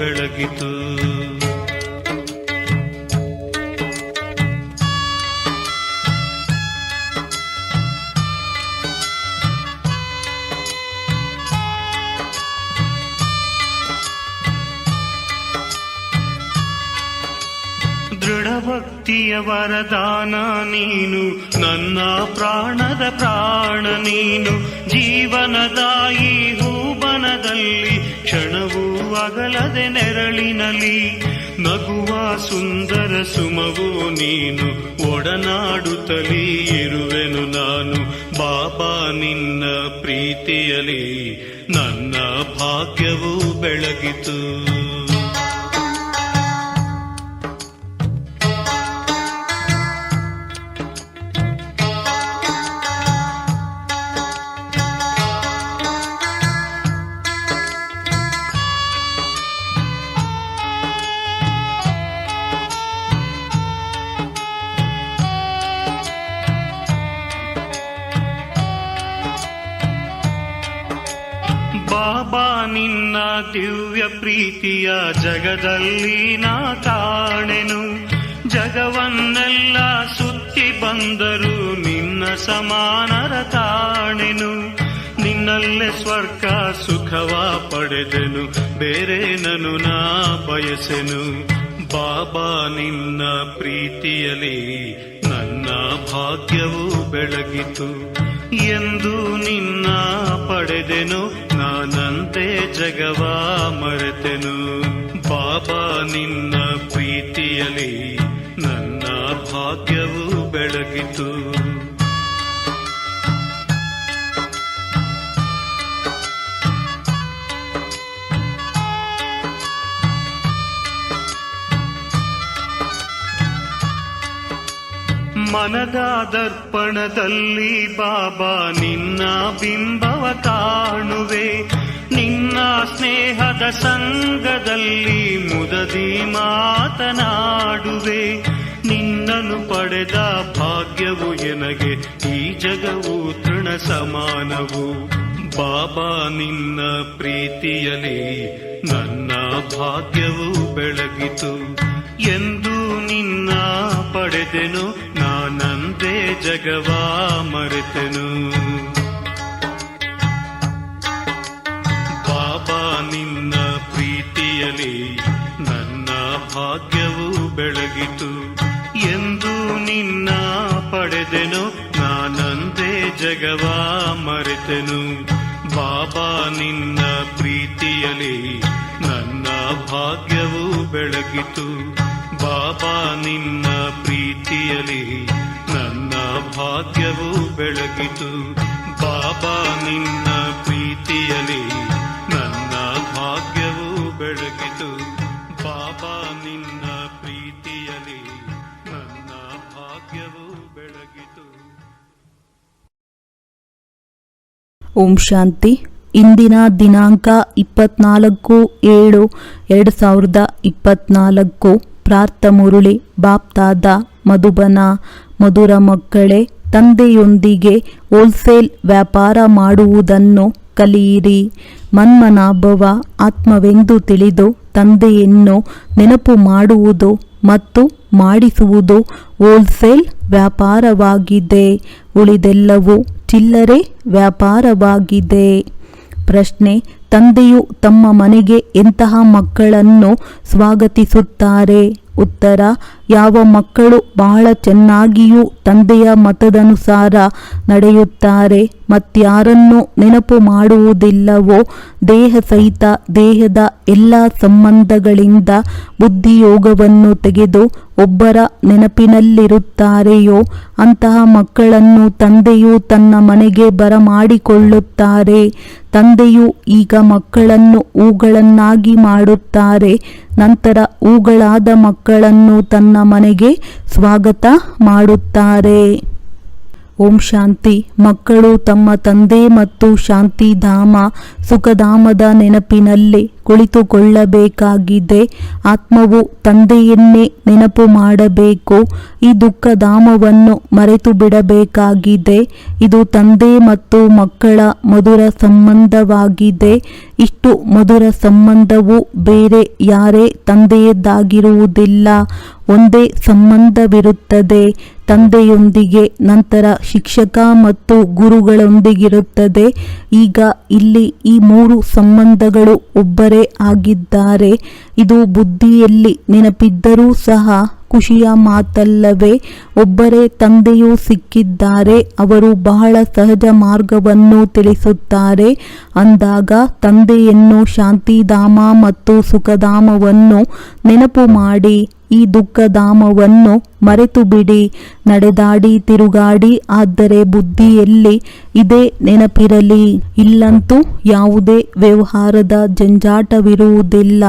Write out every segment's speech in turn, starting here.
ಬೆಳಗಿತು. ದೃಢಭಕ್ತಿಯ ವರದಾನ ನೀನು ನನ್ನ ಪ್ರಾಣದ ಪ್ರಾಣ ನೀನು. ಜೀವನದಾಯಿ ಹೂಬನದಲ್ಲಿ ಕ್ಷಣವೂ ಅಗಲದೆ ನೆರಳಿನಲಿ, ನಗುವ ಸುಂದರ ಸುಮವು ನೀನು ಒಡನಾಡುತ್ತಲೇ ಇರುವೆನು ನಾನು. ಬಾಬಾ, ನಿನ್ನ ಪ್ರೀತಿಯಲಿ ನನ್ನ ಭಾಗ್ಯವೂ ಬೆಳಗಿತು. ಪ್ರೀತಿಯ ಜಗದಲ್ಲಿ ನಾ ಕಾಣೆನು ಜಗವನ್ನೆಲ್ಲ ಸುತ್ತಿ ಬಂದರು ನಿನ್ನ ಸಮಾನರ ತಾಣೆನು ನಿನ್ನಲ್ಲೇ ಸ್ವರ್ಗ ಸುಖವ ಪಡೆದೆನು. ಬೇರೆ ನನು ನಾ ಬಯಸೆನು. ಬಾಬಾ, ನಿನ್ನ ಪ್ರೀತಿಯಲಿ ನನ್ನ ಭಾಗ್ಯವು ಬೆಳಗಿತು. ಎಂದು ನಿನ್ನ ಪಡೆದೆನು. ನಾನಂತೆ ಜಗವ ಮರೆತೆನು. ಬಾಬಾ ನಿನ್ನ ಪ್ರೀತಿಯಲ್ಲಿ ನನ್ನ ಭಾಗ್ಯವು ಬೆಳಗಿತು. ಮನದ ದರ್ಪಣದಲ್ಲಿ ಬಾಬಾ ನಿನ್ನ ಬಿಂಬವ ಕಾಣುವೆ. ನಿನ್ನ ಸ್ನೇಹದ ಸಂಗದಲ್ಲಿ ಮುದದಿ ಮಾತನಾಡುವೆ. ನಿನ್ನನ್ನು ಪಡೆದ ಭಾಗ್ಯವು ಎನಗೆ, ಈ ಜಗವು ತೃಣ ಸಮಾನವು. ಬಾಬಾ ನಿನ್ನ ಪ್ರೀತಿಯಲ್ಲಿ ನನ್ನ ಭಾಗ್ಯವು ಬೆಳಗಿತು. ಎಂದು ನಿನ್ನ ಪಡೆದೆನು ನಾನಂದೇ ಜಗವಾ ಮರೆತನು. ಬಾಬಾ ನಿನ್ನ ಪ್ರೀತಿಯಲಿ ನನ್ನ ಭಾಗ್ಯವು ಬೆಳಗಿತು. ಎಂದು ನಿನ್ನ ಪಡೆದೆನು ನಾನಂದೇ ಜಗವಾ ಮರೆತನು. ಬಾಬಾ ನಿನ್ನ ಪ್ರೀತಿಯಲಿ ನನ್ನ ಭಾಗ್ಯವು ಬೆಳಗಿತು. ಬಾಬಾ ನಿನ್ನ ಪ್ರೀತಿಯಲಿ ಭಾಗ್ಯವು ಬೆಳಗಿತು. ಬಾಬಾ ನಿನ್ನ ಪ್ರೀತಿಯಲಿ ನನ್ನ ಭಾಗ್ಯವು ಬೆಳಗಿತು. ಬಾಬಾ ನಿನ್ನ ಪ್ರೀತಿಯಲಿ ನನ್ನ ಭಾಗ್ಯವು ಬೆಳಗಿತು. ಓಂ ಶಾಂತಿ. ಇಂದಿನ ದಿನಾಂಕ ಇಪ್ಪತ್ನಾಲ್ಕು ಏಳು ಎರಡು ಸಾವಿರದ ಇಪ್ಪತ್ನಾಲ್ಕು. ಪ್ರಾರ್ಥ ಮುರುಳಿ ಬಾಪ್ತಾದ ಮಧುಬನ ಮಧುರ ಮಕ್ಕಳೇ, ತಂದೆಯೊಂದಿಗೆ ಹೋಲ್ಸೇಲ್ ವ್ಯಾಪಾರ ಮಾಡುವುದನ್ನು ಕಲಿಯಿರಿ. ಮನ್ಮನಾಭವ ಆತ್ಮವೆಂದು ತಿಳಿದು ತಂದೆಯನ್ನು ನೆನಪು ಮಾಡುವುದು ಮತ್ತು ಮಾಡಿಸುವುದು ಹೋಲ್ಸೇಲ್ ವ್ಯಾಪಾರವಾಗಿದೆ. ಉಳಿದೆಲ್ಲವೂ ಚಿಲ್ಲರೆ ವ್ಯಾಪಾರವಾಗಿದೆ. ಪ್ರಶ್ನೆ, ತಂದೆಯು ತಮ್ಮ ಮನೆಗೆ ಎಂತಹ ಮಕ್ಕಳನ್ನು ಸ್ವಾಗತಿಸುತ್ತಾರೆ? ಉತ್ತರ, ಯಾವ ಮಕ್ಕಳು ಬಹಳ ಚೆನ್ನಾಗಿಯೂ ತಂದೆಯ ಮತದನುಸಾರ ನಡೆಯುತ್ತಾರೆ ಮತ್ಯಾರನ್ನು ನೆನಪು ಮಾಡುವುದಿಲ್ಲವೋ ದೇಹ ಸಹಿತ ದೇಹದ ಎಲ್ಲ ಸಂಬಂಧಗಳಿಂದ ಬುದ್ಧಿಯೋಗವನ್ನು ತೆಗೆದು ಒಬ್ಬರ ನೆನಪಿನಲ್ಲಿರುತ್ತಾರೆಯೋ, ಅಂತಹ ಮಕ್ಕಳನ್ನು ತಂದೆಯು ತನ್ನ ಮನೆಗೆ ಬರಮಾಡಿಕೊಳ್ಳುತ್ತಾರೆ, ತಂದೆಯು ಈಗ ಮಕ್ಕಳನ್ನು ಹೂಗಳನ್ನಾಗಿ ಮಾಡುತ್ತಾರೆ, ನಂತರ ಹೂಗಳಾದ ಮಕ್ಕಳನ್ನು ತನ್ನ ಮನೆಗೆ ಸ್ವಾಗತ ಮಾಡುತ್ತಾರೆ. ಓಂ ಶಾಂತಿ. ಮಕ್ಕಳು ತಮ್ಮ ತಂದೆ ಮತ್ತು ಶಾಂತಿಧಾಮ ಸುಖಧಾಮದ ನೆನಪಿನಲ್ಲಿ ಕುಳಿತುಕೊಳ್ಳಬೇಕಾಗಿದೆ. ಆತ್ಮವು ತಂದೆಯನ್ನೇ ನೆನಪು ಮಾಡಬೇಕು. ಈ ದುಃಖಧಾಮವನ್ನು ಮರೆತು ಬಿಡಬೇಕಾಗಿದೆ ಇದು ತಂದೆ ಮತ್ತು ಮಕ್ಕಳ ಮಧುರ ಸಂಬಂಧವಾಗಿದೆ. ಇಷ್ಟು ಮಧುರ ಸಂಬಂಧವು ಬೇರೆ ಯಾರೇ ತಂದೆಯದ್ದಾಗಿರುವುದಿಲ್ಲ. ಒಂದೇ ಸಂಬಂಧವಿರುತ್ತದೆ. ತಂದೆಯೊಂದಿಗೆ ನಂತರ ಶಿಕ್ಷಕ ಮತ್ತು ಗುರುಗಳೊಂದಿಗಿರುತ್ತದೆ. ಈಗ ಇಲ್ಲಿ ಈ ಮೂರು ಸಂಬಂಧಗಳು ಒಬ್ಬರೇ ಆಗಿದ್ದಾರೆ. ಇದು ಬುದ್ಧಿಯಲ್ಲಿ ನೆನಪಿದ್ದರೂ ಸಹ ಖುಷಿಯ ಮಾತಲ್ಲವೇ. ಒಬ್ಬರೇ ತಂದೆಯೂ ಸಿಕ್ಕಿದ್ದಾರೆ. ಅವರು ಬಹಳ ಸಹಜ ಮಾರ್ಗವನ್ನು ತಿಳಿಸುತ್ತಾರೆ. ಅಂದಾಗ ತಂದೆಯನ್ನು ಶಾಂತಿಧಾಮ ಮತ್ತು ಸುಖಧಾಮವನ್ನು ನೆನಪು ಮಾಡಿ ಈ ದುಃಖಧಾಮವನ್ನು ಮರೆತು ಬಿಡಿ ನಡೆದಾಡಿ, ತಿರುಗಾಡಿ, ಆದರೆ ಬುದ್ಧಿಯಲ್ಲಿ ಇದೇ ನೆನಪಿರಲಿ. ಇಲ್ಲಂತೂ ಯಾವುದೇ ವ್ಯವಹಾರದ ಜಂಜಾಟವಿರುವುದಿಲ್ಲ.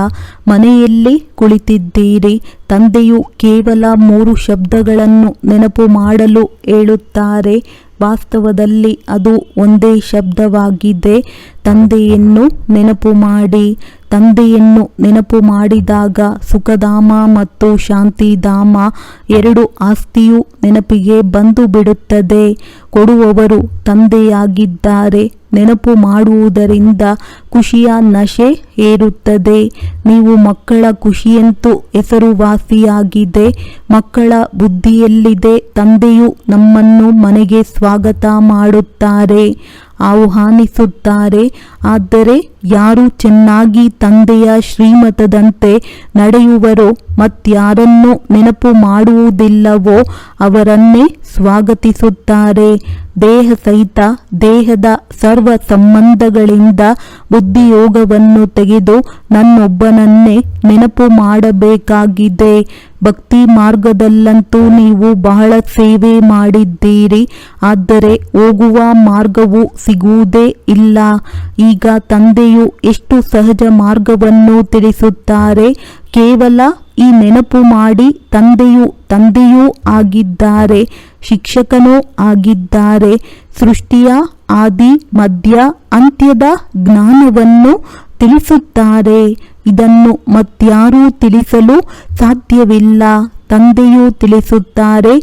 ಮನೆಯಲ್ಲಿ ಕುಳಿತಿದ್ದೀರಿ. ತಂದೆಯು ಕೇವಲ ಮೂರು ಶಬ್ದಗಳನ್ನು ನೆನಪು ಮಾಡಲು ಹೇಳುತ್ತಾರೆ. ವಾಸ್ತವದಲ್ಲಿ ಅದು ಒಂದೇ ಶಬ್ದವಾಗಿದೆ. ತಂದೆಯನ್ನು ನೆನಪು ಮಾಡಿ. ತಂದೆಯನ್ನು ನೆನಪು ಮಾಡಿದಾಗ ಸುಖಧಾಮ ಮತ್ತು ಶಾಂತಿಧಾಮ ಎರಡು ಆಸ್ತಿಯು ನೆನಪಿಗೆ ಬಂದು ಬಿಡುತ್ತದೆ. ಕೊಡುವವರು ತಂದೆಯಾಗಿದ್ದಾರೆ. ನೆನಪು ಮಾಡುವುದರಿಂದ ಖುಷಿಯ ನಶೆ ಏರುತ್ತದೆ. ನೀವು ಮಕ್ಕಳ ಖುಷಿಯಂತೂ ಹೆಸರುವಾಸಿಯಾಗಿದೆ. ಮಕ್ಕಳ ಬುದ್ಧಿಯಲ್ಲಿದೆ. ತಂದೆಯು ನಮ್ಮನ್ನು ಮನೆಗೆ ಸ್ವಾಗತ ಮಾಡುತ್ತಾರೆ. ಆಹ್ವಾನಿಸುತ್ತಾರೆ. ಆದರೆ ಯಾರು ಚೆನ್ನಾಗಿ ತಂದೆಯ ಶ್ರೀಮತದಂತೆ ನಡೆಯುವರೋ ಮತ್ಯಾರನ್ನೂ ನೆನಪು ಮಾಡುವುದಿಲ್ಲವೋ ಅವರನ್ನೇ ಸ್ವಾಗತಿಸುತ್ತಾರೆ. ದೇಹ ಸಹಿತ ದೇಹದ ಸರ್ವ ಸಂಬಂಧಗಳಿಂದ ಬುದ್ಧಿಯೋಗವನ್ನು ತೆಗೆದು ನನ್ನೊಬ್ಬನನ್ನೇ ನೆನಪು ಮಾಡಬೇಕಾಗಿದೆ. ಭಕ್ತಿ ಮಾರ್ಗದಲ್ಲಂತೂ ನೀವು ಬಹಳ ಸೇವೆ ಮಾಡಿದ್ದೀರಿ. ಆದರೆ ಹೋಗುವ ಮಾರ್ಗವು ಸಿಗುವುದೇ ಇಲ್ಲ. ಈಗ ತಂದೆಯು ಎಷ್ಟು ಸಹಜ ಮಾರ್ಗವನ್ನು ತಿಳಿಸುತ್ತಾರೆ? ಕೇವಲ ಈ ನೆನಪು ಮಾಡಿ ತಂದೆಯು ತಂದೆಯೂ ಆಗಿದ್ದಾರೆ, ಶಿಕ್ಷಕನೂ ಆಗಿದ್ದಾರೆ. ಸೃಷ್ಟಿಯ ಆದಿ, ಮಧ್ಯ, ಅಂತ್ಯದ ಜ್ಞಾನವನ್ನು ತಿಳಿಸುತ್ತಾರೆ. ಇದನ್ನು ಮತ್ಯಾರೂ ತಿಳಿಸಲು ಸಾಧ್ಯವಿಲ್ಲ. ತಂದೆಯೂ ತಿಳಿಸುತ್ತಾರೆ,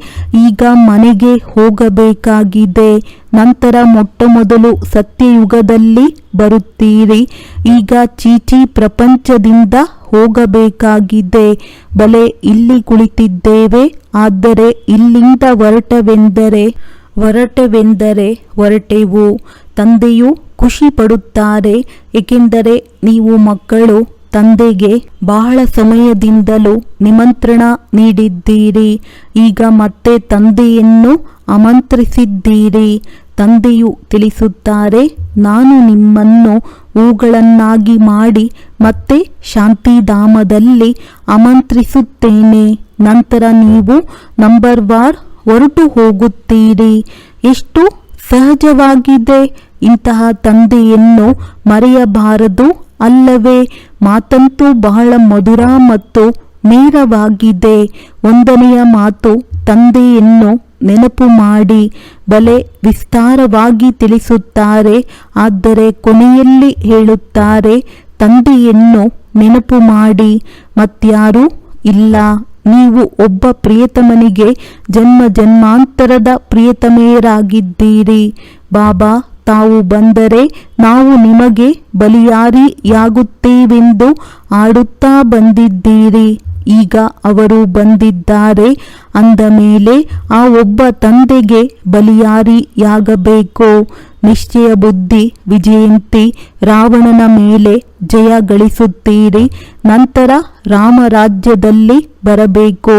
ಈಗ ಮನೆಗೆ ಹೋಗಬೇಕಾಗಿದೆ. ನಂತರ ಮೊಟ್ಟಮೊದಲು ಸತ್ಯಯುಗದಲ್ಲಿ ಬರುತ್ತೀರಿ. ಈಗ ಚೀಚಿ ಪ್ರಪಂಚದಿಂದ ಹೋಗಬೇಕಾಗಿದೆ. ಬಲೆ ಇಲ್ಲಿ ಕುಳಿತಿದ್ದೇವೆ, ಆದರೆ ಇಲ್ಲಿಂದ ಹೊರಟವೆಂದರೆ ಹೊರಟವೆಂದರೆ ಹೊರಟೆವು. ತಂದೆಯು ಖುಷಿ ಪಡುತ್ತಾರೆ ಏಕೆಂದರೆ ನೀವು ಮಕ್ಕಳು, ತಂದೆಗೆ ಬಹಳ ಸಮಯದಿಂದಲೂ ನಿಮಂತ್ರಣ ನೀಡಿದ್ದೀರಿ. ಈಗ ಮತ್ತೆ ತಂದೆಯನ್ನು ಆಮಂತ್ರಿಸಿದ್ದೀರಿ. ತಂದೆಯು ತಿಳಿಸುತ್ತಾರೆ, ನಾನು ನಿಮ್ಮನ್ನು ಹೂಗಳನ್ನಾಗಿ ಮಾಡಿ ಮತ್ತೆ ಶಾಂತಿಧಾಮದಲ್ಲಿ ಆಮಂತ್ರಿಸುತ್ತೇನೆ. ನಂತರ ನೀವು ನಂಬರ್ ವಾರ್ ಹೊರಟು ಹೋಗುತ್ತೀರಿ. ಎಷ್ಟು ಸಹಜವಾಗಿದೆ. ಇಂತಹ ತಂದೆಯನ್ನು ಮರೆಯಬಾರದು ಅಲ್ಲವೇ. ಮಾತಂತೂ ಬಹಳ ಮಧುರ ಮತ್ತು ನೇರವಾಗಿದೆ. ಒಂದನೆಯ ಮಾತು, ತಂದೆಯನ್ನು ನೆನಪು ಮಾಡಿ ಬಲೆ ವಿಸ್ತಾರವಾಗಿ ತಿಳಿಸುತ್ತಾರೆ, ಆದರೆ ಕೊನೆಯಲ್ಲಿ ಹೇಳುತ್ತಾರೆ, ತಂದೆಯನ್ನು ನೆನಪು ಮಾಡಿ ಮತ್ಯಾರೂ ಇಲ್ಲ, ನೀವು ಒಬ್ಬ ಪ್ರಿಯತಮನಿಗೆ ಜನ್ಮ ಜನ್ಮಾಂತರದ ಪ್ರಿಯತಮೆಯರಾಗಿದ್ದೀರಿ. ಬಾಬಾ, ತಾವು ಬಂದರೆ ನಾವು ನಿಮಗೆ ಬಲಿಯಾರಿಯಾಗುತ್ತೇವೆಂದು ಆಡುತ್ತಾ ಬಂದಿದ್ದೀರಿ. ಈಗ ಅವರು ಬಂದಿದ್ದಾರೆ ಅಂದ ಮೇಲೆ ಆ ಒಬ್ಬ ತಂದೆಗೆ ಬಲಿಯಾರಿಯಾಗಬೇಕು. ನಿಶ್ಚಯ ಬುದ್ಧಿ, ವಿಜಯಂತಿ, ರಾವಣನ ಮೇಲೆ ಜಯ ಗಳಿಸುತ್ತೀರಿ. ನಂತರ ರಾಮರಾಜ್ಯದಲ್ಲಿ ಬರಬೇಕು.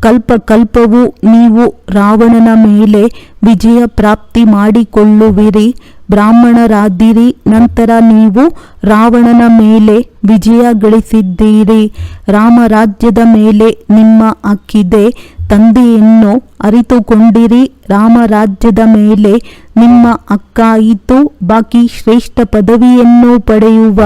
ಕಲ್ಪ ಕಲ್ಪವು ನೀವು ರಾವಣನ ಮೇಲೆ ವಿಜಯ ಪ್ರಾಪ್ತಿ ಮಾಡಿಕೊಳ್ಳುವಿರಿ, ಬ್ರಾಹ್ಮಣರಾದಿರಿ, ನಂತರ ನೀವು ರಾವಣನ ಮೇಲೆ ವಿಜಯ ಗಳಿಸಿದ್ದೀರಿ. ರಾಮರಾಜ್ಯದ ಮೇಲೆ ನಿಮ್ಮ ಅಕ್ಕಿದೆ, ತಂದೆಯನ್ನು ಅರಿತುಕೊಂಡಿರಿ. ರಾಮರಾಜ್ಯದ ಮೇಲೆ ನಿಮ್ಮ ಅಕ್ಕಾಯಿತು, ಬಾಕಿ ಶ್ರೇಷ್ಠ ಪದವಿಯನ್ನು ಪಡೆಯುವ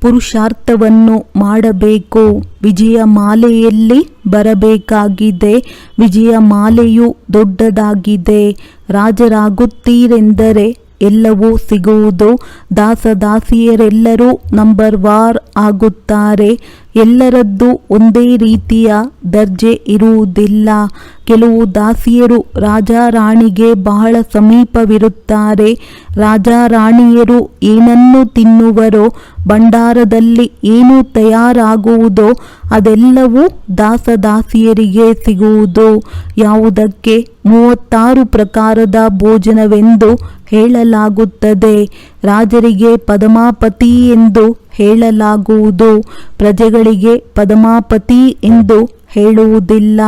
ಪುರುಷಾರ್ಥವನ್ನು ಮಾಡಬೇಕು. ವಿಜಯ ಮಾಲೆಯಲ್ಲಿ ಬರಬೇಕಾಗಿದೆ. ವಿಜಯ ಮಾಲೆಯು ದೊಡ್ಡದಾಗಿದೆ. ರಾಜರಾಗುತ್ತೀರೆಂದರೆ ಎಲ್ಲವೂ ಸಿಗುವುದು. ದಾಸದಾಸಿಯರೆಲ್ಲರೂ ನಂಬರ್ ವಾರ್ ಆಗುತ್ತಾರೆ. ಎಲ್ಲರದ್ದು ಒಂದೇ ರೀತಿಯ ದರ್ಜೆ ಇರುವುದಿಲ್ಲ. ಕೆಲವು ದಾಸಿಯರು ರಾಜ ರಾಣಿಗೆ ಬಹಳ ಸಮೀಪವಿರುತ್ತಾರೆ. ರಾಜ ರಾಣಿಯರು ಏನನ್ನು ತಿನ್ನುವರೋ, ಭಂಡಾರದಲ್ಲಿ ಏನು ತಯಾರಾಗುವುದೋ, ಅದೆಲ್ಲವೂ ದಾಸದಾಸಿಯರಿಗೆ ಸಿಗುವುದು. ಯಾವುದಕ್ಕೆ ಮೂವತ್ತಾರು ಪ್ರಕಾರದ ಭೋಜನವೆಂದು ಹೇಳಲಾಗುತ್ತದೆ. ರಾಜರಿಗೆ ಪದಮಾಪತಿ ಎಂದು ಹೇಳಲಾಗುವುದು. ಪ್ರಜೆಗಳಿಗೆ ಪದಮಾಪತಿ ಎಂದು ಹೇಳುವುದಿಲ್ಲ.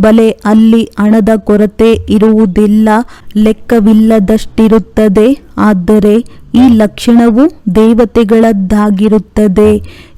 ಬಲೆ ಅಲ್ಲಿ ಹಣದ ಕೊರತೆ ಇರುವುದಿಲ್ಲ. ಲೆಕ್ಕವಿಲ್ಲದಷ್ಟಿರುತ್ತದೆ. ಆದರೆ ಈ ಲಕ್ಷಣವು ದೇವತೆಗಳದ್ದಾಗಿರುತ್ತದೆ.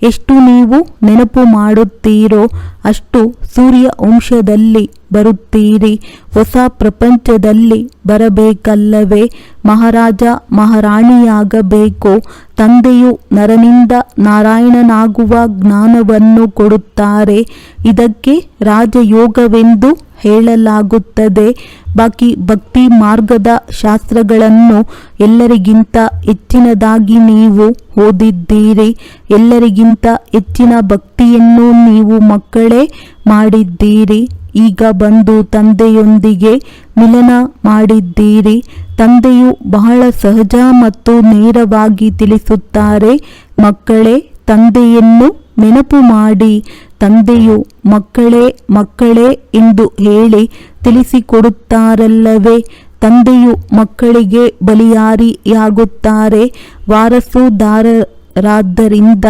ಎಷ್ಟು ನೀವು ನೆನಪು ಮಾಡುತ್ತೀರೋ ಅಷ್ಟು ಸೂರ್ಯ ವಂಶದಲ್ಲಿ ಬರುತ್ತೀರಿ. ಹೊಸ ಪ್ರಪಂಚದಲ್ಲಿ ಬರಬೇಕಲ್ಲವೇ? ಮಹಾರಾಜ, ಮಹಾರಾಣಿಯಾಗಬೇಕು. ತಂದೆಯು ನರನಿಂದ ನಾರಾಯಣನಾಗುವ ಜ್ಞಾನವನ್ನು ಕೊಡುತ್ತಾರೆ. ಇದಕ್ಕೆ ರಾಜಯೋಗವೆಂದು ಹೇಳಲಾಗುತ್ತದೆ. ಬಾಕಿ ಭಕ್ತಿ ಮಾರ್ಗದ ಶಾಸ್ತ್ರಗಳನ್ನು ಎಲ್ಲರಿಗಿಂತ ಹೆಚ್ಚಿನದಾಗಿ ನೀವು ಓದಿದ್ದೀರಿ. ಎಲ್ಲರಿಗಿಂತ ಹೆಚ್ಚಿನ ಭಕ್ತಿಯನ್ನು ನೀವು ಮಕ್ಕಳೇ ಮಾಡಿದ್ದೀರಿ. ಈಗ ಬಂದು ತಂದೆಯೊಂದಿಗೆ ಮಿಲನ ಮಾಡಿದ್ದೀರಿ. ತಂದೆಯು ಬಹಳ ಸಹಜ ಮತ್ತು ನೇರವಾಗಿ ತಿಳಿಸುತ್ತಾರೆ. ಮಕ್ಕಳೇ, ತಂದೆಯನ್ನು ನೆನಪು ಮಾಡಿ. ತಂದೆಯು ಮಕ್ಕಳೇ ಮಕ್ಕಳೇ ಎಂದು ಹೇಳಿ ತಿಳಿಸಿಕೊಡುತ್ತಾರಲ್ಲವೇ? ತಂದೆಯು ಮಕ್ಕಳಿಗೆ ಬಲಿಯಾರಿಯಾಗುತ್ತಾರೆ. ವಾರಸುದಾರರಾದ್ದರಿಂದ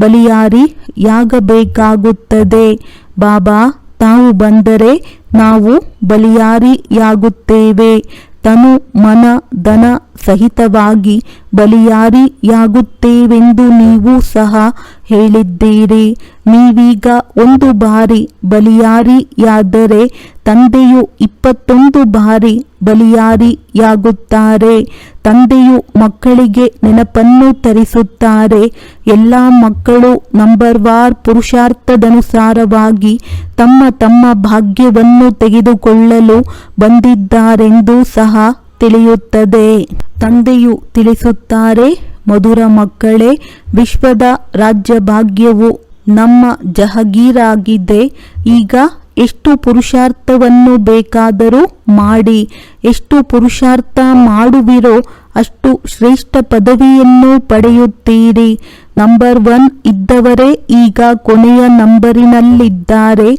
ಬಲಿಯಾರಿಯಾಗಬೇಕಾಗುತ್ತದೆ. ಬಾಬಾ, ತಾವು ಬಂದರೆ ನಾವು ಬಲಿಯಾರಿಯಾಗುತ್ತೇವೆ. ತನು ಮನ ದನ ಸಹಿತವಾಗಿ ಬಲಿಯಾರಿಯಾಗುತ್ತೇವೆಂದು ನೀವು ಸಹ ಹೇಳಿದ್ದೀರಿ. ನೀವೀಗ ಒಂದು ಬಾರಿ ಬಲಿಯಾರಿಯಾದರೆ ತಂದೆಯು ಇಪ್ಪತ್ತೊಂದು ಬಾರಿ ಬಲಿಯಾರಿಯಾಗುತ್ತಾರೆ. ತಂದೆಯು ಮಕ್ಕಳಿಗೆ ನೆನಪನ್ನು ತರಿಸುತ್ತಾರೆ. ಎಲ್ಲ ಮಕ್ಕಳು ನಂಬರ್ ವಾರ್ ಪುರುಷಾರ್ಥದನುಸಾರವಾಗಿ ತಮ್ಮ ತಮ್ಮ ಭಾಗ್ಯವನ್ನು ತೆಗೆದುಕೊಳ್ಳಲು ಬಂದಿದ್ದಾರೆಂದು ಸಹ ತಿಳಿಯುತ್ತದೆ. ತಂದೆಯು ತಿಳಿಸುತ್ತಾರೆ, ಮಧುರ ಮಕ್ಕಳೇ, ವಿಶ್ವದ ರಾಜ್ಯ ಭಾಗ್ಯವು ನಮ್ಮ ಜಹಗೀರಾಗಿದೆ. ಈಗ ಎಷ್ಟು ಪುರುಷಾರ್ಥವನ್ನು ಬೇಕಾದರೂ ಮಾಡಿ, ಎಷ್ಟು ಪುರುಷಾರ್ಥ ಮಾಡುವಿರೋ ಅಷ್ಟು ಶ್ರೇಷ್ಠ ಪದವಿಯನ್ನು ಪಡೆಯುತ್ತೀರಿ. ನಂಬರ್ ಒನ್ ಇದ್ದವರೇ ಈಗ ಕೊನೆಯ ನಂಬರಿನಲ್ಲಿದ್ದಾರೆ.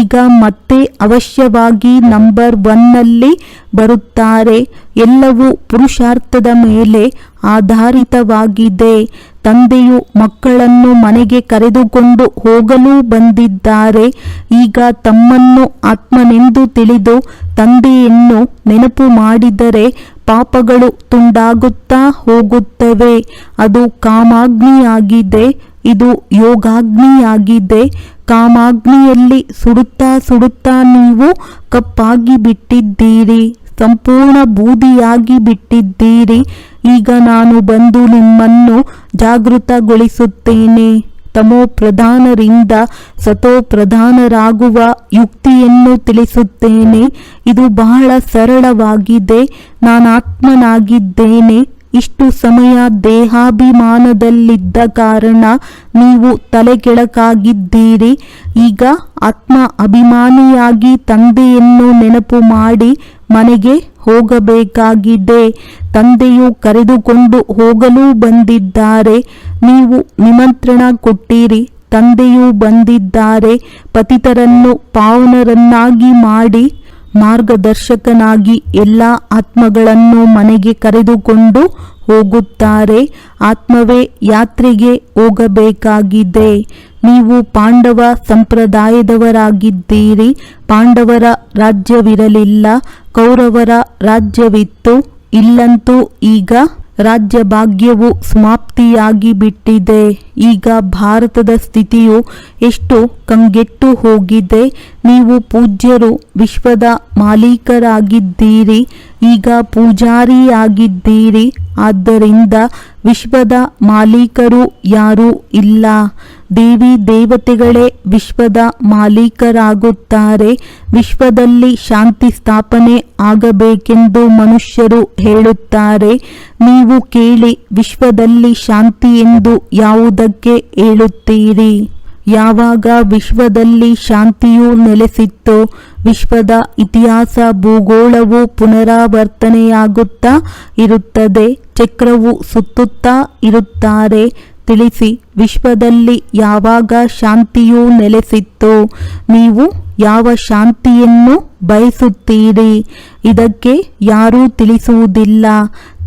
ಈಗ ಮತ್ತೆ ಅವಶ್ಯವಾಗಿ ನಂಬರ್ ಒನ್ನಲ್ಲಿ ಬರುತ್ತಾರೆ. ಎಲ್ಲವೂ ಪುರುಷಾರ್ಥದ ಮೇಲೆ ಆಧಾರಿತವಾಗಿದೆ. ತಂದೆಯು ಮಕ್ಕಳನ್ನು ಮನೆಗೆ ಕರೆದುಕೊಂಡು ಹೋಗಲು ಬಂದಿದ್ದಾರೆ. ಈಗ ತಮ್ಮನ್ನು ಆತ್ಮನೆಂದು ತಿಳಿದು ತಂದೆಯನ್ನು ನೆನಪು ಮಾಡಿದರೆ ಪಾಪಗಳು ತುಂಡಾಗುತ್ತಾ ಹೋಗುತ್ತವೆ. ಅದು ಕಾಮಾಗ್ನಿಯಾಗಿದೆ. ಇದು ಯೋಗಾಗ್ನಿಯಾಗಿದೆ. ಕಾಮಾಗ್ನಿಯಲ್ಲಿ ಸುಡುತ್ತಾ ಸುಡುತ್ತಾ ನೀವು ಕಪ್ಪಾಗಿ ಬಿಟ್ಟಿದ್ದೀರಿ. ಸಂಪೂರ್ಣ ಬೂದಿಯಾಗಿ ಬಿಟ್ಟಿದ್ದೀರಿ. ಈಗ ನಾನು ಬಂದು ನಿಮ್ಮನ್ನು ಜಾಗೃತಗೊಳಿಸುತ್ತೇನೆ. ತಮೋ ಪ್ರಧಾನರಿಂದ ಸತೋ ಪ್ರಧಾನರಾಗುವ ಯುಕ್ತಿಯನ್ನು ತಿಳಿಸುತ್ತೇನೆ. ಇದು ಬಹಳ ಸರಳವಾಗಿದೆ. ನಾನಾತ್ಮನಾಗಿದ್ದೇನೆ ಇಷ್ಟು ಸಮಯ ದೇಹಾಭಿಮಾನದಲ್ಲಿದ್ದ ಕಾರಣ ನೀವು ತಲೆಕೆಳಕಾಗಿದ್ದೀರಿ. ಈಗ ಆತ್ಮ ಅಭಿಮಾನಿಯಾಗಿ ತಂದೆಯನ್ನು ನೆನಪು ಮಾಡಿ ಮನೆಗೆ ಹೋಗಬೇಕಾಗಿದೆ. ತಂದೆಯು ಕರೆದುಕೊಂಡು ಹೋಗಲು ಬಂದಿದ್ದಾರೆ. ನೀವು ನಿಮಂತ್ರಣ ಕೊಟ್ಟಿರಿ. ತಂದೆಯು ಬಂದಿದ್ದಾರೆ. ಪತಿತರನ್ನು ಪಾವನರನ್ನಾಗಿ ಮಾಡಿ ಮಾರ್ಗದರ್ಶಕನಾಗಿ ಎಲ್ಲ ಆತ್ಮಗಳನ್ನು ಮನೆಗೆ ಕರೆದುಕೊಂಡು ಹೋಗುತ್ತಾರೆ. ಆತ್ಮವೇ ಯಾತ್ರೆಗೆ ಹೋಗಬೇಕಾಗಿದೆ. ನೀವು ಪಾಂಡವ ಸಂಪ್ರದಾಯದವರಾಗಿದ್ದೀರಿ. ಪಾಂಡವರ ರಾಜ್ಯವಿರಲಿಲ್ಲ. ಕೌರವರ ರಾಜ್ಯವಿತ್ತು. ಇಲ್ಲಂತೂ ಈಗ ರಾಜ್ಯ ಭಾಗ್ಯವು ಸಮಾಪ್ತಿಯಾಗಿ ಬಿಟ್ಟಿದೆ. ಈಗ ಭಾರತದ ಸ್ಥಿತಿಯು ಎಷ್ಟು ಕಂಗೆಟ್ಟು ಹೋಗಿದೆ. ನೀವು ಪೂಜ್ಯರು ವಿಶ್ವದ ಮಾಲೀಕರಾಗಿದ್ದೀರಿ, ಈಗ ಪೂಜಾರಿಯಾಗಿದ್ದೀರಿ. ಆದ್ದರಿಂದ ವಿಶ್ವದ ಮಾಲೀಕರು ಯಾರೂ ಇಲ್ಲ. ದೇವಿ ದೇವತೆಗಳೇ ವಿಶ್ವದ ಮಾಲೀಕರಾಗುತ್ತಾರೆ. ವಿಶ್ವದಲ್ಲಿ ಶಾಂತಿ ಸ್ಥಾಪನೆ ಆಗಬೇಕೆಂದು ಮನುಷ್ಯರು ಹೇಳುತ್ತಾರೆ. ನೀವು ಕೇಳಿ ವಿಶ್ವದಲ್ಲಿ ಶಾಂತಿ ಎಂದು ಯಾವುದಕ್ಕೆ ಹೇಳುತ್ತೀರಿ? ಯಾವಾಗ ವಿಶ್ವದಲ್ಲಿ ಶಾಂತಿಯು ನೆಲೆಸಿತ್ತು, ವಿಶ್ವದ ಇತಿಹಾಸ ಭೂಗೋಳವು ಪುನರಾವರ್ತನೆಯಾಗುತ್ತಾ ಇರುತ್ತದೆ, ಚಕ್ರವು ಸುತ್ತುತ್ತಾ ಇರುತ್ತಾರೆ. ತಿಳಿಸಿ, ವಿಶ್ವದಲ್ಲಿ ಯಾವಾಗ ಶಾಂತಿಯು ನೆಲೆಸಿತ್ತು, ನೀವು ಯಾವ ಶಾಂತಿಯನ್ನು ಬಯಸುತ್ತೀರಿ? ಇದಕ್ಕೆ ಯಾರೂ ತಿಳಿಸುವುದಿಲ್ಲ.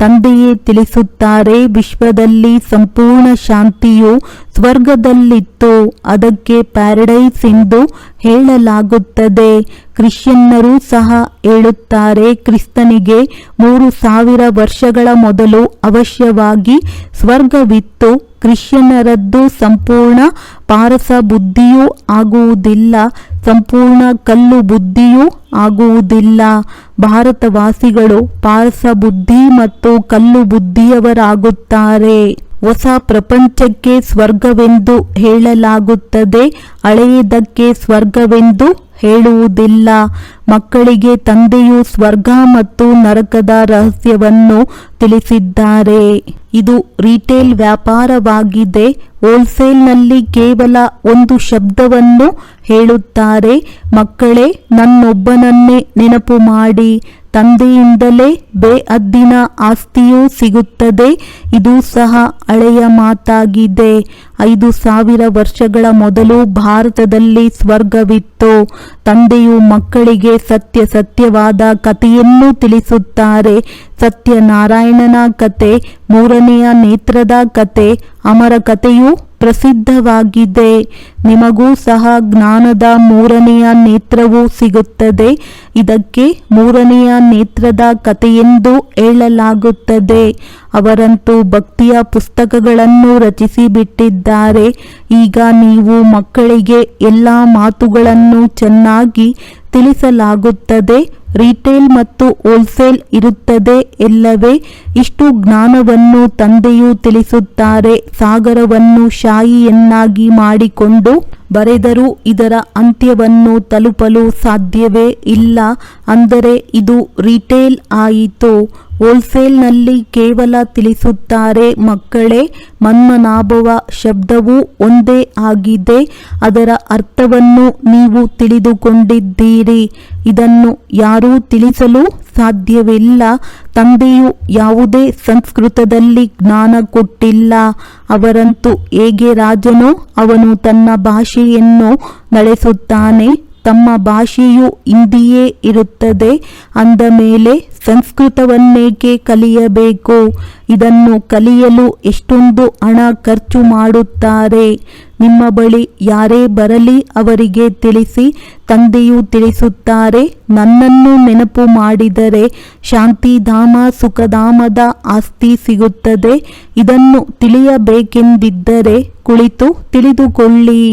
ತಂದೆಯೇ ತಿಳಿಸುತ್ತಾರೆ, ವಿಶ್ವದಲ್ಲಿ ಸಂಪೂರ್ಣ ಶಾಂತಿಯು ಸ್ವರ್ಗದಲ್ಲಿತ್ತು. ಅದಕ್ಕೆ ಪ್ಯಾರಡೈಸ್ ಎಂದು ಹೇಳಲಾಗುತ್ತದೆ. ಕ್ರಿಶ್ಚಿಯನ್ನರು ಸಹ ಹೇಳುತ್ತಾರೆ, ಕ್ರಿಸ್ತನಿಗೆ ಮೂರು ಸಾವಿರ ವರ್ಷಗಳ ಮೊದಲು ಅವಶ್ಯವಾಗಿ ಸ್ವರ್ಗವಿತ್ತು. ಕ್ರಿಶ್ಚಿಯನ್ನರದ್ದು ಸಂಪೂರ್ಣ ಪಾರಸ ಬುದ್ಧಿಯೂ ಆಗುವುದಿಲ್ಲ, ಸಂಪೂರ್ಣ ಕಲ್ಲು ಬುದ್ಧಿಯೂ ಆಗುವುದಿಲ್ಲ. ಭಾರತವಾಸಿಗಳು ಪಾರಸ ಬುದ್ಧಿ ಮತ್ತು ಕಲ್ಲು ಬುದ್ಧಿಯವರಾಗುತ್ತಾರೆ. ಹೊಸ ಪ್ರಪಂಚಕ್ಕೆ ಸ್ವರ್ಗವೆಂದು ಹೇಳಲಾಗುತ್ತದೆ, ಹಳೆಯದಕ್ಕೆ ಸ್ವರ್ಗವೆಂದು ಹೇಳುವುದಿಲ್ಲ. ಮಕ್ಕಳಿಗೆ ತಂದೆಯು ಸ್ವರ್ಗ ಮತ್ತು ನರಕದ ರಹಸ್ಯವನ್ನು ತಿಳಿಸಿದ್ದಾರೆ. ಇದು ರಿಟೇಲ್ ವ್ಯಾಪಾರವಾಗಿದೆ. ಹೋಲ್ಸೇಲ್ನಲ್ಲಿ ಕೇವಲ ಒಂದು ಶಬ್ದವನ್ನು ಹೇಳುತ್ತಾರೆ, ಮಕ್ಕಳೇ, ನನ್ನೊಬ್ಬನನ್ನೇ ನೆನಪು ಮಾಡಿ. ತಂದೆಯಿಂದಲೇ ಬೇಅದ್ದಿನ ಆಸ್ತಿಯೂ ಸಿಗುತ್ತದೆ. ಇದು ಸಹ ಹಳೆಯ ಮಾತಾಗಿದೆ. ಐದು ಸಾವಿರ ವರ್ಷಗಳ ಮೊದಲು ಭಾರತದಲ್ಲಿ ಸ್ವರ್ಗವಿತ್ತು. ತಂದೆಯು ಮಕ್ಕಳಿಗೆ ಸತ್ಯ ಸತ್ಯವಾದ ಕಥೆಯನ್ನು ತಿಳಿಸುತ್ತಾರೆ. ಸತ್ಯನಾರಾಯಣನ ಕತೆ, ಮೂರನೆಯ ನೇತ್ರದ ಕತೆ, ಅಮರ ಕಥೆಯು ಪ್ರಸಿದ್ಧವಾಗಿದೆ. ನಿಮಗೂ ಸಹ ಜ್ಞಾನದ ಮೂರನೆಯ ನೇತ್ರವು ಸಿಗುತ್ತದೆ. ಇದಕ್ಕೆ ಮೂರನೆಯ ನೇತ್ರದ ಕಥೆಯೆಂದು ಹೇಳಲಾಗುತ್ತದೆ. ಅವರಂತೂ ಭಕ್ತಿಯ ಪುಸ್ತಕಗಳನ್ನು ರಚಿಸಿ ಬಿಟ್ಟಿದ್ದಾರೆ ಈಗ ನೀವು ಮಕ್ಕಳಿಗೆ ಎಲ್ಲ ಮಾತುಗಳನ್ನು ಚೆನ್ನಾಗಿ ತಿಳಿಸಲಾಗುತ್ತದೆ. ರಿಟೇಲ್ ಮತ್ತು ಹೋಲ್ಸೇಲ್ ಇರುತ್ತದೆ ಎಲ್ಲವೇ? ಇಷ್ಟು ಜ್ಞಾನವನ್ನು ತಂದೆಯು ತಿಳಿಸುತ್ತಾರೆ. ಸಾಗರವನ್ನು ಶಾಯಿಯನ್ನಾಗಿ ಮಾಡಿಕೊಂಡು ಬರೆದರೂ ಇದರ ಅಂತ್ಯವನ್ನು ತಲುಪಲು ಸಾಧ್ಯವೇ ಇಲ್ಲ. ಅಂದರೆ ಇದು ರಿಟೇಲ್ ಆಯಿತು. ಹೋಲ್ಸೇಲ್ನಲ್ಲಿ ಕೇವಲ ತಿಳಿಸುತ್ತಾರೆ, ಮಕ್ಕಳೇ, ಮನ್ಮನಾಭವ ಶಬ್ದವು ಒಂದೇ ಆಗಿದೆ, ಅದರ ಅರ್ಥವನ್ನು ನೀವು ತಿಳಿದುಕೊಂಡಿದ್ದೀರಿ. ಇದನ್ನು ಯಾರೂ ತಿಳಿಸಲು ಸಾಧ್ಯವಿಲ್ಲ. ತಂದೆಯು ಯಾವುದೇ ಸಂಸ್ಕೃತದಲ್ಲಿ ಜ್ಞಾನ ಕೊಟ್ಟಿಲ್ಲ. ಅವರಂತೂ ಹೇಗೆ ರಾಜನೋ, ಅವನು ತನ್ನ ಭಾಷೆಯನ್ನು ನಡೆಸುತ್ತಾನೆ. ತಮ್ಮ ಭಾಷೆಯು ಹಿಂದಿಯೇ ಇರುತ್ತದೆ, ಅಂದ ಮೇಲೆ ಸಂಸ್ಕೃತವನ್ನೇಕೆ ಕಲಿಯಬೇಕು? ಇದನ್ನು ಕಲಿಯಲು ಎಷ್ಟೊಂದು ಹಣ ಖರ್ಚು ಮಾಡುತ್ತಾರೆ. ನಿಮ್ಮ ಬಳಿ ಯಾರೇ ಬರಲಿ ಅವರಿಗೆ ತಿಳಿಸಿ, ತಂದೆಯು ತಿಳಿಸುತ್ತಾರೆ, ನನ್ನನ್ನು ನೆನಪು ಮಾಡಿದರೆ ಶಾಂತಿಧಾಮ ಸುಖಧಾಮದ ಆಸ್ತಿ ಸಿಗುತ್ತದೆ, ಇದನ್ನು ತಿಳಿಯಬೇಕೆಂದಿದ್ದರೆ ಕುಳಿತು ತಿಳಿದುಕೊಳ್ಳಿ.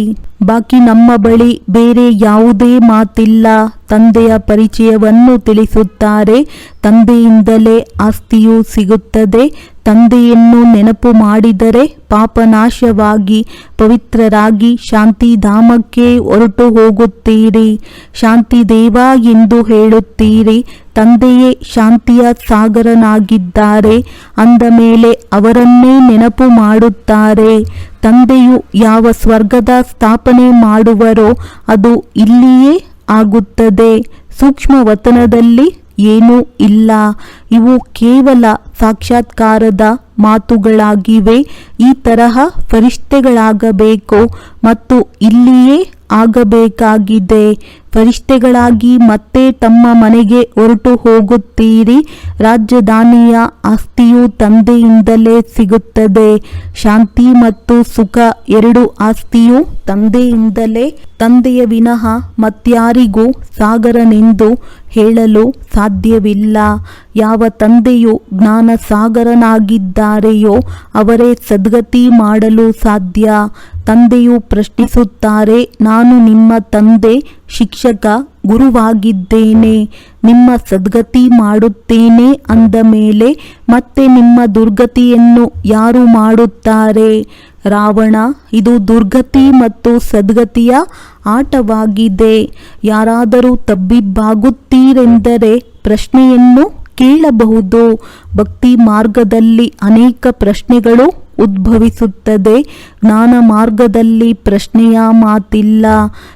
ಬಾಕಿ ನಮ್ಮ ಬಳಿ ಬೇರೆ ಯಾವುದೇ ಮಾತಿಲ್ಲ. ತಂದೆಯ ಪರಿಚಯವನ್ನು ತಿಳಿಸುತ್ತಾರೆ. ತಂದೆಯಿಂದಲೇ ಆಸ್ತಿಯು ಸಿಗುತ್ತದೆ. ತಂದೆಯನ್ನು ನೆನಪು ಮಾಡಿದರೆ ಪಾಪನಾಶವಾಗಿ ಪವಿತ್ರರಾಗಿ ಶಾಂತಿಧಾಮಕ್ಕೆ ಹೊರಟು ಹೋಗುತ್ತೀರಿ ಶಾಂತಿದೇವ ಎಂದು ಹೇಳುತ್ತೀರಿ. ತಂದೆಯೇ ಶಾಂತಿಯ ಸಾಗರನಾಗಿದ್ದಾರೆ. ಅಂದ ಮೇಲೆ ಅವರನ್ನೇ ನೆನಪು ಮಾಡುತ್ತಾರೆ. ತಂದೆಯು ಯಾವ ಸ್ವರ್ಗದ ಸ್ಥಾಪನೆ ಮಾಡುವರೋ ಅದು ಇಲ್ಲಿಯೇ ಆಗುತ್ತದೆ. ಸೂಕ್ಷ್ಮ ವತನದಲ್ಲಿ ಏನೂ ಇಲ್ಲ. ಇವು ಕೇವಲ ಸಾಕ್ಷಾತ್ಕಾರದ ಮಾತುಗಳಾಗಿವೆ. ಈ ತರಹ ಫರಿಷ್ಠೆಗಳಾಗಬೇಕು ಮತ್ತು ಇಲ್ಲಿಯೇ ಆಗಬೇಕಾಗಿದೆ. ಫರಿಷ್ಠೆಗಳಾಗಿ ಮತ್ತೆ ತಮ್ಮ ಮನೆಗೆ ಹೊರಟು ಹೋಗುತ್ತೀರಿ. ರಾಜಧಾನಿಯ ಆಸ್ತಿಯು ತಂದೆಯಿಂದಲೇ ಸಿಗುತ್ತದೆ. ಶಾಂತಿ ಮತ್ತು ಸುಖ ಎರಡು ಆಸ್ತಿಯು ತಂದೆಯಿಂದಲೇ, ತಂದೆಯ ವಿನಃ ಮತ್ಯಾರಿಗೂ ಸಾಗರನೆಂದು ಹೇಳಲು ಸಾಧ್ಯವಿಲ್ಲ. ಯಾವ ತಂದೆಯು ಜ್ಞಾನ ಸಾಗರನಾಗಿದ್ದಾರೆಯೋ ಅವರೇ ಸದ್ಗತಿ ಮಾಡಲು ಸಾಧ್ಯ. ತಂದೆಯು ಪ್ರಶ್ನಿಸುತ್ತಾರೆ, ನಾನು ನಿಮ್ಮ ತಂದೆ, ಶಿಕ್ಷಕ ಗುರುವಾಗಿದ್ದೇನೆ, ನಿಮ್ಮ ಸದ್ಗತಿ ಮಾಡುತ್ತೇನೆ ಅಂದ ಮೇಲೆ ಮತ್ತೆ ನಿಮ್ಮ ದುರ್ಗತಿಯನ್ನು ಯಾರು ಮಾಡುತ್ತಾರೆ? ರಾವಣ, ಇದು ದುರ್ಗತಿ ಮತ್ತು ಸದ್ಗತಿಯ ಆಟವಾಗಿದೆ. ಯಾರಾದರೂ ತಬ್ಬಿಬ್ಬಾಗುತ್ತೀರೆಂದರೆ ಪ್ರಶ್ನೆಯನ್ನು ಕೇಳಬಹುದು. ಭಕ್ತಿ ಮಾರ್ಗದಲ್ಲಿ ಅನೇಕ ಪ್ರಶ್ನೆಗಳು ಉದ್ಭವಿಸುತ್ತದೆ. ಜ್ಞಾನ ಮಾರ್ಗದಲ್ಲಿ ಪ್ರಶ್ನೆಯ ಮಾತಿಲ್ಲ.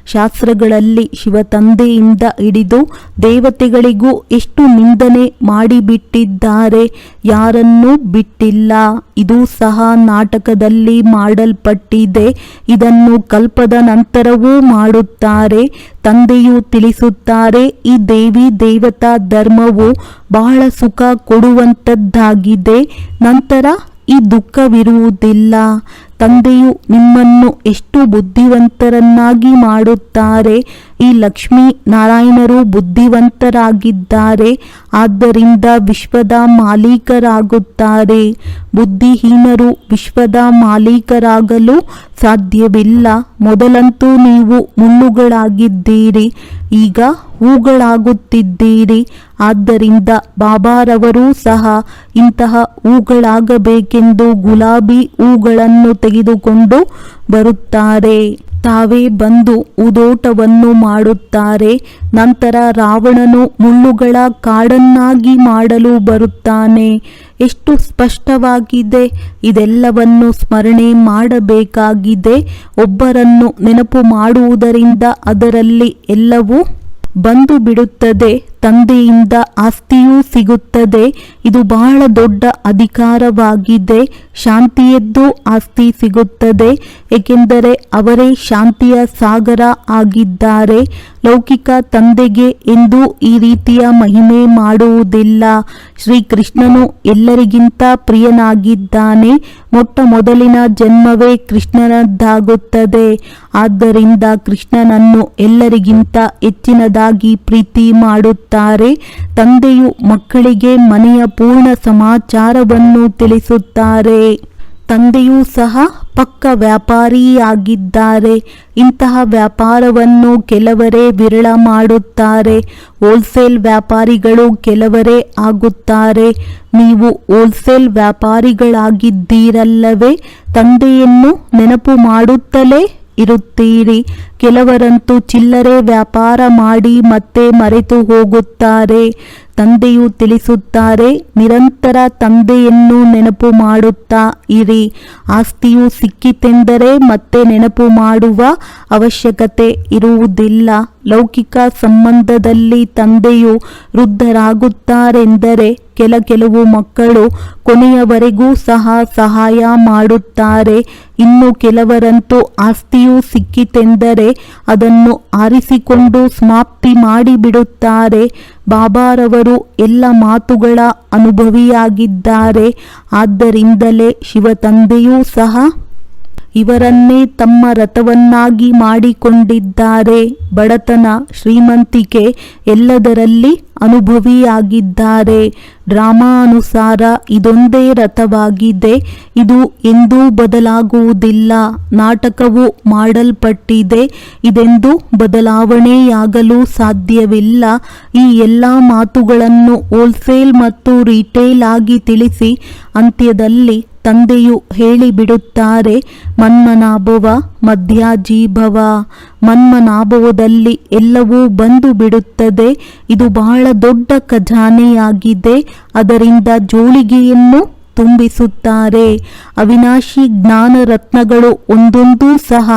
ಶಾಸ್ತ್ರಗಳಲ್ಲಿ ಶಿವತಂದೆಯಿಂದ ಹಿಡಿದು ದೇವತೆಗಳಿಗೂ ಎಷ್ಟು ನಿಂದನೆ ಮಾಡಿಬಿಟ್ಟಿದ್ದಾರೆ, ಯಾರನ್ನೂ ಬಿಟ್ಟಿಲ್ಲ. ಇದು ಸಹ ನಾಟಕದಲ್ಲಿ ಮಾಡಲ್ಪಟ್ಟಿದೆ. ಇದನ್ನು ಕಲ್ಪದ ನಂತರವೂ ಮಾಡುತ್ತಾರೆ. ತಂದೆಯು ತಿಳಿಸುತ್ತಾರೆ, ಈ ದೇವಿ ದೇವತಾ ಧರ್ಮವು ಬಹಳ ಸುಖ ಕೊಡುವಂಥದ್ದಾಗಿದೆ. ನಂತರ ಈ ದುಃಖವಿರುವುದಿಲ್ಲ. ತಂದೆಯು ನಿಮ್ಮನ್ನು ಎಷ್ಟು ಬುದ್ಧಿವಂತರನ್ನಾಗಿ ಮಾಡುತ್ತಾರೆ. ಈ ಲಕ್ಷ್ಮೀ ನಾರಾಯಣರು ಬುದ್ಧಿವಂತರಾಗಿದ್ದಾರೆ. ಆದ್ದರಿಂದ ವಿಶ್ವದ ಮಾಲೀಕರಾಗುತ್ತಾರೆ. ಬುದ್ಧಿಹೀನರು ವಿಶ್ವದ ಮಾಲೀಕರಾಗಲು ಸಾಧ್ಯವಿಲ್ಲ. ಮೊದಲಂತೂ ನೀವು ಮುಳ್ಳುಗಳಾಗಿದ್ದೀರಿ ಈಗ ಹೂಗಳಾಗುತ್ತಿದ್ದೀರಿ. ಆದ್ದರಿಂದ ಬಾಬಾರವರೂ ಸಹ ಇಂತಹ ಹೂಗಳಾಗಬೇಕೆಂದು ಗುಲಾಬಿ ಹೂಗಳನ್ನು ತೆಗೆದುಕೊಂಡು ಬರುತ್ತಾರೆ. ತಾವೇ ಬಂದು ಉದೋಟವನ್ನು ಮಾಡುತ್ತಾರೆ, ನಂತರ ರಾವಣನು ಮುಳ್ಳುಗಳ ಕಾಡನ್ನಾಗಿ ಮಾಡಲು ಬರುತ್ತಾನೆ. ಎಷ್ಟು ಸ್ಪಷ್ಟವಾಗಿದೆ, ಇದೆಲ್ಲವನ್ನು ಸ್ಮರಣೆ ಮಾಡಬೇಕಾಗಿದೆ. ಒಬ್ಬರನ್ನು ನೆನಪು ಮಾಡುವುದರಿಂದ ಅದರಲ್ಲಿ ಎಲ್ಲವೂ ಬಂದು ಬಿಡುತ್ತದೆ ತಂದೆಯಿಂದ ಆಸ್ತಿಯೂ ಸಿಗುತ್ತದೆ. ಇದು ಬಹಳ ದೊಡ್ಡ ಅಧಿಕಾರವಾಗಿದೆ. ಶಾಂತಿಯದ್ದು ಆಸ್ತಿ ಸಿಗುತ್ತದೆ. ಏಕೆಂದರೆ ಅವರೇ ಶಾಂತಿಯ ಸಾಗರ ಆಗಿದ್ದಾರೆ. ಲೌಕಿಕ ತಂದೆಗೆ ಎಂದು ಈ ರೀತಿಯ ಮಹಿಮೆ ಮಾಡುವುದಿಲ್ಲ. ಶ್ರೀಕೃಷ್ಣನು ಎಲ್ಲರಿಗಿಂತ ಪ್ರಿಯನಾಗಿದ್ದಾನೆ. ಮೊಟ್ಟ ಮೊದಲಿನ ಜನ್ಮವೇ ಕೃಷ್ಣನದ್ದಾಗುತ್ತದೆ. ಆದ್ದರಿಂದ ಕೃಷ್ಣನನ್ನು ಎಲ್ಲರಿಗಿಂತ ಹೆಚ್ಚಿನದಾಗಿ ಪ್ರೀತಿ ಮಾಡುತ್ತಾರೆ. ತಂದೆಯು ಮಕ್ಕಳಿಗೆ ಮನೆಯ ಪೂರ್ಣ ಸಮಾಚಾರವನ್ನು ತಿಳಿಸುತ್ತಾರೆ. ತಂದೆಯೂ ಸಹ ಪಕ್ಕ ವ್ಯಾಪಾರಿಯಾಗಿದ್ದಾರೆ. ಇಂತಹ ವ್ಯಾಪಾರವನ್ನು ಕೆಲವರೇ ವಿರಳ ಮಾಡುತ್ತಾರೆ. ಹೋಲ್ಸೇಲ್ ವ್ಯಾಪಾರಿಗಳು ಕೆಲವರೇ ಆಗುತ್ತಾರೆ. ನೀವು ಹೋಲ್ಸೇಲ್ ವ್ಯಾಪಾರಿಗಳಾಗಿದ್ದೀರಲ್ಲವೇ, ತಂದೆಯನ್ನು ನೆನಪು ಮಾಡುತ್ತಲೇ ಇರುತ್ತೀರಿ. ಕೆಲವರಂತೂ ಚಿಲ್ಲರೆ ವ್ಯಾಪಾರ ಮಾಡಿ ಮತ್ತೆ ಮರೆತು ಹೋಗುತ್ತಾರೆ. ತಂದೆಯು ತಿಳಿಸುತ್ತಾರೆ, ನಿರಂತರ ತಂದೆಯನ್ನು ನೆನಪು ಮಾಡುತ್ತಾ ಇರಿ. ಆಸ್ತಿಯು ಸಿಕ್ಕಿತೆಂದರೆ ಮತ್ತೆ ನೆನಪು ಮಾಡುವ ಅವಶ್ಯಕತೆ ಇರುವುದಿಲ್ಲ. ಲೌಕಿಕ ಸಂಬಂಧದಲ್ಲಿ ತಂದೆಯು ವೃದ್ಧರಾಗುತ್ತಾರೆಂದರೆ ಕೆಲ ಕೆಲವು ಮಕ್ಕಳು ಕೊನೆಯವರೆಗೂ ಸಹ ಸಹಾಯ ಮಾಡುತ್ತಾರೆ. ಇನ್ನು ಕೆಲವರಂತೂ ಆಸ್ತಿಯು ಸಿಕ್ಕಿತೆಂದರೆ ಅದನ್ನು ಆರಿಸಿಕೊಂಡು ಸಮಾಪ್ತಿ ಮಾಡಿಬಿಡುತ್ತಾರೆ. ಬಾಬಾರವರು ಎಲ್ಲ ಮಾತುಗಳ ಅನುಭವಿಯಾಗಿದ್ದಾರೆ. ಆದ್ದರಿಂದಲೇ ಶಿವತಂದೆಯೂ ಸಹ ಇವರನ್ನೇ ತಮ್ಮ ರಥವನ್ನಾಗಿ ಮಾಡಿಕೊಂಡಿದ್ದಾರೆ. ಬಡತನ ಶ್ರೀಮಂತಿಕೆ ಎಲ್ಲದರಲ್ಲಿ ಅನುಭವಿಯಾಗಿದ್ದಾರೆ. ಡ್ರಾಮಾನುಸಾರ ಇದೊಂದೇ ರಥವಾಗಿದೆ. ಇದು ಎಂದೂ ಬದಲಾಗುವುದಿಲ್ಲ. ನಾಟಕವು ಮಾಡಲ್ಪಟ್ಟಿದೆ. ಇದೆಂದು ಬದಲಾವಣೆಯಾಗಲು ಸಾಧ್ಯವಿಲ್ಲ. ಈ ಎಲ್ಲ ಮಾತುಗಳನ್ನು ಹೋಲ್ಸೇಲ್ ಮತ್ತು ರಿಟೇಲ್ ಆಗಿ ತಿಳಿಸಿ ಅಂತ್ಯದಲ್ಲಿ ತಂದೆಯು ಹೇಳಿಬಿಡುತ್ತಾರೆ ಮನ್ಮನಾಭವ ಮಧ್ಯಾಜೀಭವ. ಮನ್ಮನಾಭವದಲ್ಲಿ ಎಲ್ಲವೂ ಬಂದು ಬಿಡುತ್ತದೆ ಇದು ಬಹಳ ದೊಡ್ಡ ಖಜಾನೆಯಾಗಿದೆ. ಅದರಿಂದ ಜೋಳಿಗೆಯನ್ನು ತುಂಬಿಸುತ್ತಾರೆ. ಅವಿನಾಶಿ ಜ್ಞಾನ ರತ್ನಗಳು ಒಂದೊಂದೂ ಸಹ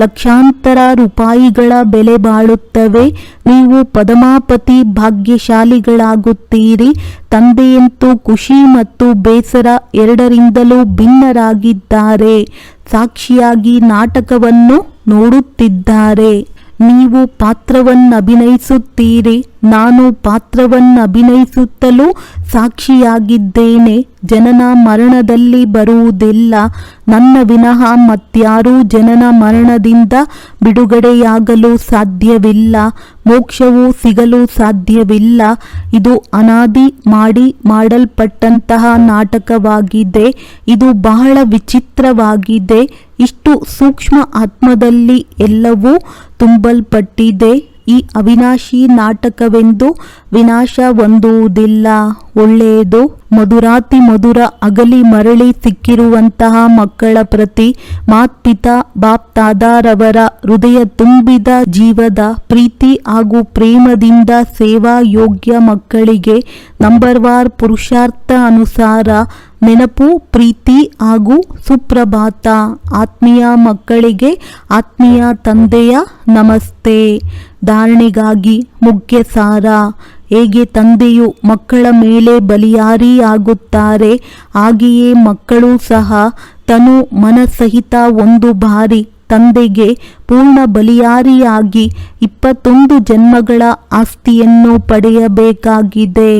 ಲಕ್ಷಾಂತರ ರೂಪಾಯಿಗಳ ಬೆಲೆ ಬಾಳುತ್ತವೆ. ನೀವು ಪದಮಾಪತಿ ಭಾಗ್ಯಶಾಲಿಗಳಾಗುತ್ತೀರಿ. ತಂದೆಯಂತೂ ಖುಷಿ ಮತ್ತು ಬೇಸರ ಎರಡರಿಂದಲೂ ಭಿನ್ನರಾಗಿದ್ದಾರೆ. ಸಾಕ್ಷಿಯಾಗಿ ನಾಟಕವನ್ನು ನೋಡುತ್ತಿದ್ದಾರೆ. ನೀವು ಪಾತ್ರವನ್ನಭಿನಯಿಸುತ್ತೀರಿ. ನಾನು ಪಾತ್ರವನ್ನಭಿನಯಿಸುತ್ತಲೂ ಸಾಕ್ಷಿಯಾಗಿದ್ದೇನೆ. ಜನನ ಮರಣದಲ್ಲಿ ಬರುವುದಿಲ್ಲ. ನನ್ನ ವಿನಃ ಮತ್ಯಾರೂ ಜನನ ಮರಣದಿಂದ ಬಿಡುಗಡೆಯಾಗಲು ಸಾಧ್ಯವಿಲ್ಲ. ಮೋಕ್ಷವು ಸಿಗಲು ಸಾಧ್ಯವಿಲ್ಲ. ಇದು ಅನಾದಿ ಮಾಡಿ ಮಾಡಲ್ಪಟ್ಟಂತಹ ನಾಟಕವಾಗಿದೆ. ಇದು ಬಹಳ ವಿಚಿತ್ರವಾಗಿದೆ. ಇಷ್ಟು ಸೂಕ್ಷ್ಮ ಆತ್ಮದಲ್ಲಿ ಎಲ್ಲವೂ ತುಂಬಲ್ಪಟ್ಟಿದೆ. ಈ ಅವಿನಾಶಿ ನಾಟಕವೆಂದು ವಿನಾಶ ಹೊಂದುವುದಿಲ್ಲ ಒಳ್ಳೆಯದು. ಮಧುರಾತಿ ಮಧುರ ಅಗಲಿ ಮರಳಿ ಸಿಕ್ಕಿರುವಂತಹ ಮಕ್ಕಳ ಪ್ರತಿ ಮಾತ್ಪಿತ ಬಾಪ್ ತಾದಾರವರ ಹೃದಯ ತುಂಬಿದ ಜೀವದ ಪ್ರೀತಿ ಹಾಗೂ ಪ್ರೇಮದಿಂದ ಸೇವಾ ಯೋಗ್ಯ ಮಕ್ಕಳಿಗೆ ನಂಬರ್ ವಾರ್ ಪುರುಷಾರ್ಥ ಅನುಸಾರ ನೆನಪು, ಪ್ರೀತಿ ಹಾಗೂ ಸುಪ್ರಭಾತ. ಆತ್ಮೀಯ ಮಕ್ಕಳಿಗೆ ಆತ್ಮೀಯ ತಂದೆಯ ನಮಸ್ತೆ. ಧಾರಣೆಗಾಗಿ ಮುಖ್ಯ ಸಾರ ಹೇಗೆ ತಂದೆಯು ಮಕ್ಕಳ ಮೇಲೆ ಬಲಿಯಾರಿಯಾಗುತ್ತಾರೆ ಹಾಗೆಯೇ ಮಕ್ಕಳು ಸಹ ತನು ಮನಸಹಿತ ಒಂದು ಬಾರಿ ತಂದೆಗೆ ಪೂರ್ಣ ಬಲಿಯಾರಿಯಾಗಿ ಇಪ್ಪತ್ತೊಂದು ಜನ್ಮಗಳ ಆಸ್ತಿಯನ್ನು ಪಡೆಯಬೇಕಾಗಿದೆ.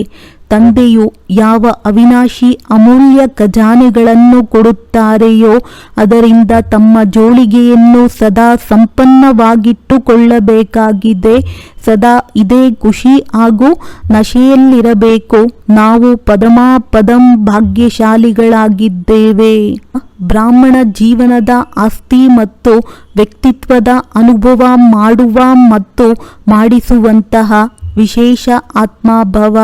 ತಂದೆಯು ಯಾವ ಅವಿನಾಶಿ ಅಮೂಲ್ಯ ಖಜಾನೆಗಳನ್ನು ಕೊಡುತ್ತಾರೆಯೋ ಅದರಿಂದ ತಮ್ಮ ಜೋಳಿಗೆಯನ್ನು ಸದಾ ಸಂಪನ್ನವಾಗಿಟ್ಟುಕೊಳ್ಳಬೇಕಾಗಿದೆ. ಸದಾ ಇದೇ ಖುಷಿ ಹಾಗೂ ನಶೆಯಲ್ಲಿರಬೇಕು. ನಾವು ಪದಮಾ ಪದಂ ಭಾಗ್ಯಶಾಲಿಗಳಾಗಿದ್ದೇವೆ. ಬ್ರಾಹ್ಮಣ ಜೀವನದ ಆಸ್ತಿ ಮತ್ತು ವ್ಯಕ್ತಿತ್ವದ ಅನುಭವ ಮಾಡುವ ಮತ್ತು ಮಾಡಿಸುವಂತಹ ವಿಶೇಷ ಆತ್ಮಭವ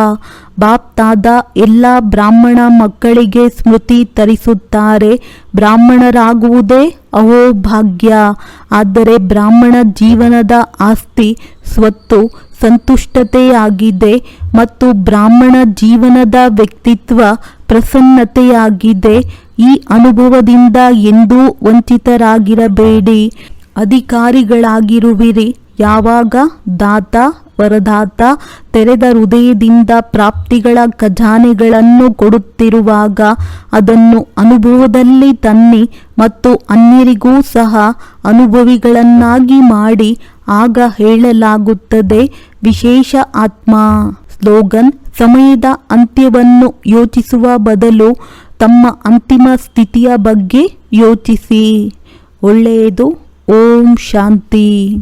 ಬಾಪ್ತಾದ ಎಲ್ಲ ಬ್ರಾಹ್ಮಣ ಮಕ್ಕಳಿಗೆ ಸ್ಮೃತಿ ತರಿಸುತ್ತಾರೆ. ಬ್ರಾಹ್ಮಣರಾಗುವುದೇ ಅಹೋ ಭಾಗ್ಯ ಆದರೆ ಬ್ರಾಹ್ಮಣ ಜೀವನದ ಆಸ್ತಿ ಸ್ವತ್ತು ಸಂತುಷ್ಟತೆಯಾಗಿದೆ ಮತ್ತು ಬ್ರಾಹ್ಮಣ ಜೀವನದ ವ್ಯಕ್ತಿತ್ವ ಪ್ರಸನ್ನತೆಯಾಗಿದೆ. ಈ ಅನುಭವದಿಂದ ಎಂದೂ ವಂಚಿತರಾಗಿರಬೇಡಿ. ಅಧಿಕಾರಿಗಳಾಗಿರುವಿರಿ. ಯಾವಾಗ? ದಾತ ವರದಾತ ತೆರೆದ ಹೃದಯದಿಂದ ಪ್ರಾಪ್ತಿಗಳ ಖಜಾನೆಗಳನ್ನು ಕೊಡುತ್ತಿರುವಾಗ ಅದನ್ನು ಅನುಭವದಲ್ಲಿ ತನ್ನಿ ಮತ್ತು ಅನ್ಯರಿಗೂ ಸಹ ಅನುಭವಿಗಳನ್ನಾಗಿ ಮಾಡಿ ಆಗ ಹೇಳಲಾಗುತ್ತದೆ, ವಿಶೇಷ ಆತ್ಮ. ಸ್ಲೋಗನ್, ಸಮಯದ ಅಂತ್ಯವನ್ನು ಯೋಚಿಸುವ ಬದಲು ತಮ್ಮ ಅಂತಿಮ ಸ್ಥಿತಿಯ ಬಗ್ಗೆ ಯೋಚಿಸಿ. ಒಳ್ಳೆಯದು. ಓಂ ಶಾಂತಿ.